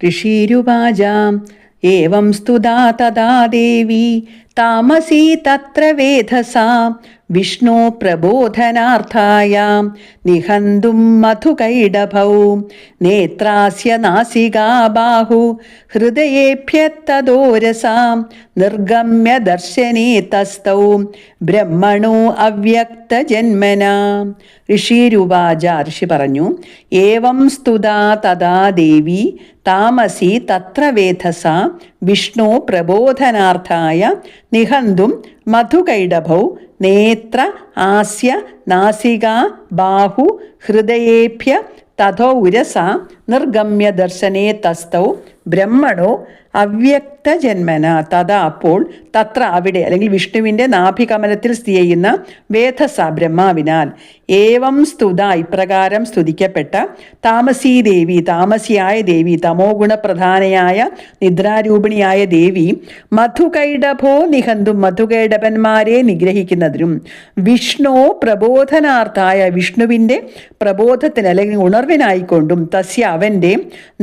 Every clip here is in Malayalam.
ഋഷീരുവാചാം ഏവം സ്തുതാ തഥാ ദേവി താമസീ തത്ര വേധസാ വിഷ്ണു പ്രബോധനാർത്ഥായ നിഹന്തും മധുകൈഡഭൗ നേത്രാസ്യ നാസികാ ബാഹു ഹൃദയേഭ്യത്തദോരസാം നിർഗമ്യ ദർശനേ തസ്തൗ ബ്രഹ്മണോ അവ്യക്തജന്മന. ഋഷിരുവാച ഋഷി പറഞ്ഞു ഏവം സ്തുതാ തഥാ ദേവി താമസി തത്ര വേധസ വിഷ്ണു പ്രബോധനാർത്ഥായ നിഹന്തും മധുകൈഡഭൗ നേത്ര ആസ്യ നാസിക ബാഹു ഹൃദയേഭ്യ തഥോ ഉരസ. നിർഗമ്യ ദർശനേ തസ്തൗ ബ്രഹ്മണോ അവ്യക്ത ജന്മന. തഥ അപ്പോൾ തത്ര അവിടെ അല്ലെങ്കിൽ വിഷ്ണുവിന്റെ നാഭികമലത്തിൽ സ്ഥിതി ചെയ്യുന്ന വേധസ ബ്രഹ്മാവിനാൽ. ഏവം സ്തുത ഇപ്രകാരം സ്തുതിക്കപ്പെട്ട താമസീ ദേവി താമസിയായ ദേവി തമോ ഗുണപ്രധാനയായ നിദ്രാരൂപിണിയായ ദേവി മധുകൈഡഭോ നിഹന്തും മധുകൈഡപന്മാരെ നിഗ്രഹിക്കുന്നതിനും വിഷ്ണു പ്രബോധനാർത്ഥായ വിഷ്ണുവിന്റെ പ്രബോധത്തിന് അല്ലെങ്കിൽ ഉണർവിനായിക്കൊണ്ടും തസ്യ അവന്റെ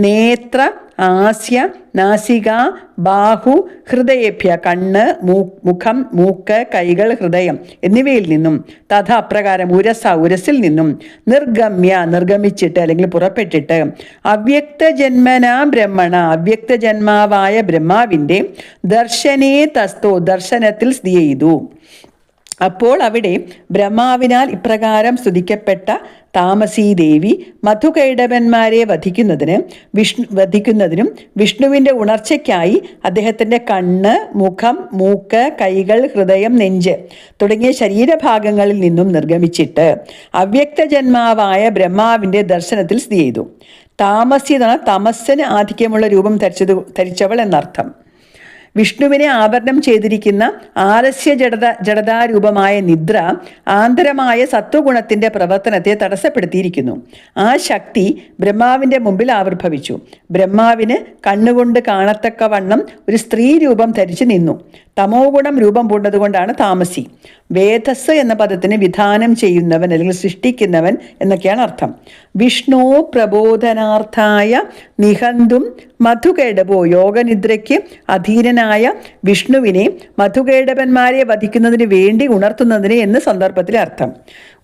നേത്ര ആസ്യ നാസിക ബാഹു ഹൃദയേഭ്യ കണ്ണ് മുഖം മൂക്ക് കൈകൾ ഹൃദയം എന്നിവയിൽ നിന്നും തഥ അപ്രകാരം ഉരസ ഉരസിൽ നിന്നും നിർഗമ്യ നിർഗമിച്ചിട്ട് അല്ലെങ്കിൽ പുറപ്പെട്ടിട്ട് അവ്യക്ത ജന്മന ബ്രഹ്മണ അവ്യക്ത ജന്മാവായ ബ്രഹ്മാവിന്റെ ദർശനേ തസ്തോ ദർശനത്തിൽ സ്ഥിതി ചെയ്തു. അപ്പോൾ അവിടെ ബ്രഹ്മാവിനാൽ ഇപ്രകാരം സ്തുതിക്കപ്പെട്ട താമസീദേവി മധുകൈടവന്മാരെ വധിക്കുന്നതിന് വിഷ്ണു വധിക്കുന്നതിനും വിഷ്ണുവിന്റെ ഉണർച്ചയ്ക്കായി അദ്ദേഹത്തിന്റെ കണ്ണ് മുഖം മൂക്ക് കൈകൾ ഹൃദയം നെഞ്ച് തുടങ്ങിയ ശരീരഭാഗങ്ങളിൽ നിന്നും നിർഗമിച്ചിട്ട് അവ്യക്തജന്മാവായ ബ്രഹ്മാവിന്റെ ദർശനത്തിൽ സ്ഥിതി ചെയ്തു. താമസിയതാണ് തമസ്സിന് ആധിക്യമുള്ള രൂപം ധരിച്ചത് ധരിച്ചവൾ എന്നർത്ഥം. വിഷ്ണുവിനെ ആവരണം ചെയ്തിരിക്കുന്ന ആലസ്യ ജഡത ജഡതാരൂപമായ നിദ്ര ആന്തരമായ സത്വഗുണത്തിന്റെ പ്രവർത്തനത്തെ തടസ്സപ്പെടുത്തിയിരിക്കുന്നു. ആ ശക്തി ബ്രഹ്മാവിന്റെ മുമ്പിൽ ആവിർഭവിച്ചു. ബ്രഹ്മാവിന് കണ്ണുകൊണ്ട് കാണത്തക്ക വണ്ണം ഒരു സ്ത്രീ രൂപം ധരിച്ചു നിന്നു. തമോ ഗുണം രൂപം പൂണ്ടതുകൊണ്ടാണ് താമസി. വേദസ് എന്ന പദത്തിന് വിധാനം ചെയ്യുന്നവൻ അല്ലെങ്കിൽ സൃഷ്ടിക്കുന്നവൻ എന്നൊക്കെയാണ് അർത്ഥം. വിഷ്ണു പ്രബോധനാർത്ഥായ നിഹന്തും മധുകേടവോ യോഗനിദ്രയ്ക്ക് അധീനനായ വിഷ്ണുവിനെ മധുകേടവന്മാരെ വധിക്കുന്നതിന് വേണ്ടി ഉണർത്തുന്നതിന് എന്ന് സന്ദർഭത്തിലെ അർത്ഥം.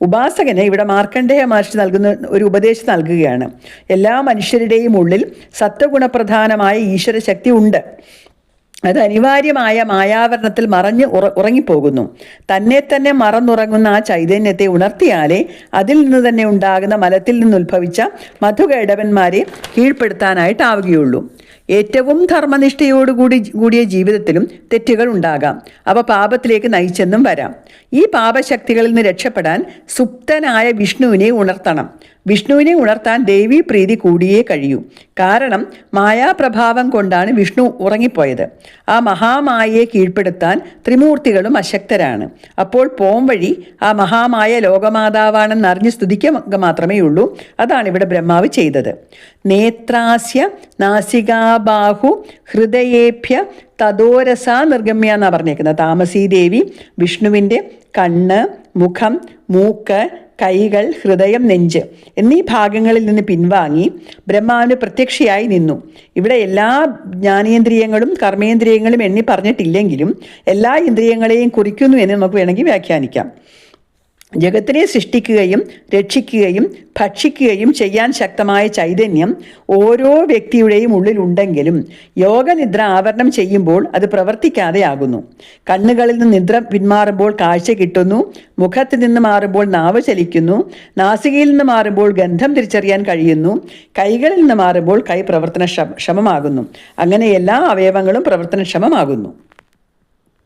ഉപാസകന് ഇവിടെ മാർക്കണ്ഡേയ മഹർഷി നൽകുന്ന ഒരു ഉപദേശം നൽകുകയാണ്. എല്ലാ മനുഷ്യരുടെയും ഉള്ളിൽ സത്വഗുണപ്രധാനമായ ഈശ്വര ശക്തി ഉണ്ട്. അത് അനിവാര്യമായ മായാവരണത്തിൽ മറഞ്ഞ് ഉറ ഉറങ്ങിപ്പോകുന്നു. തന്നെ തന്നെ മറന്നുറങ്ങുന്ന ആ ചൈതന്യത്തെ ഉണർത്തിയാലേ അതിൽ നിന്ന് തന്നെ ഉണ്ടാകുന്ന മലത്തിൽ നിന്നുദ്ഭവിച്ച മധുകൈടവന്മാരെ കീഴ്പ്പെടുത്താനായിട്ടാവുകയുള്ളൂ. ഏറ്റവും ധർമ്മനിഷ്ഠയോടുകൂടി കൂടിയ ജീവിതത്തിലും തെറ്റുകൾ ഉണ്ടാകാം. അവ പാപത്തിലേക്ക് നയിച്ചെന്നും വരാം. ഈ പാപശക്തികളിൽ നിന്ന് രക്ഷപ്പെടാൻ സുപ്തനായ വിഷ്ണുവിനെ ഉണർത്തണം. വിഷ്ണുവിനെ ഉണർത്താൻ ദേവി പ്രീതി കൂടിയേ കഴിയൂ. കാരണം മായാപ്രഭാവം കൊണ്ടാണ് വിഷ്ണു ഉറങ്ങിപ്പോയത്. ആ മഹാമായയെ കീഴ്പ്പെടുത്താൻ ത്രിമൂർത്തികളും അശക്തരാണ്. അപ്പോൾ പോം വഴി ആ മഹാമായ ലോകമാതാവാണെന്ന് അറിഞ്ഞ് സ്തുതിക്കുക മാത്രമേ ഉള്ളൂ അതാണ് ഇവിടെ ബ്രഹ്മാവ് ചെയ്തത്. നേത്രാസ്യ നാസികാബാഹു ഹൃദയേഭ്യ തദോരസ നിർഗമ്യ എന്നാണ് പറഞ്ഞേക്കുന്നത്. താമസീ ദേവി വിഷ്ണുവിന്റെ കണ്ണ് മുഖം മൂക്ക് കൈകൾ ഹൃദയം നെഞ്ച് എന്നീ ഭാഗങ്ങളിൽ നിന്ന് പിൻവാങ്ങി ബ്രഹ്മാവിന് പ്രത്യക്ഷയായി നിന്നു. ഇവിടെ എല്ലാ ജ്ഞാനേന്ദ്രിയങ്ങളും കർമ്മേന്ദ്രിയങ്ങളും എണ്ണി പറഞ്ഞിട്ടില്ലെങ്കിലും എല്ലാ ഇന്ദ്രിയങ്ങളെയും കുറിക്കുന്നു എന്ന് നമുക്ക് വേണമെങ്കിൽ വ്യാഖ്യാനിക്കാം. ജഗത്തിനെ സൃഷ്ടിക്കുകയും രക്ഷിക്കുകയും ഭക്ഷിക്കുകയും ചെയ്യാൻ ശക്തമായ ചൈതന്യം ഓരോ വ്യക്തിയുടെയും ഉള്ളിലുണ്ടെങ്കിലും യോഗനിദ്ര ആവരണം ചെയ്യുമ്പോൾ അത് പ്രവർത്തിക്കാതെയാകുന്നു. കണ്ണുകളിൽ നിന്ന് നിദ്ര പിന്മാറുമ്പോൾ കാഴ്ച കിട്ടുന്നു മുഖത്ത് നിന്ന് മാറുമ്പോൾ നാവ് ചലിക്കുന്നു നാസികയിൽ നിന്ന് മാറുമ്പോൾ ഗന്ധം തിരിച്ചറിയാൻ കഴിയുന്നു കൈകളിൽ നിന്ന് മാറുമ്പോൾ കൈ പ്രവർത്തന ക്ഷമമാകുന്നു. അങ്ങനെ എല്ലാ അവയവങ്ങളും പ്രവർത്തനക്ഷമമാകുന്നു.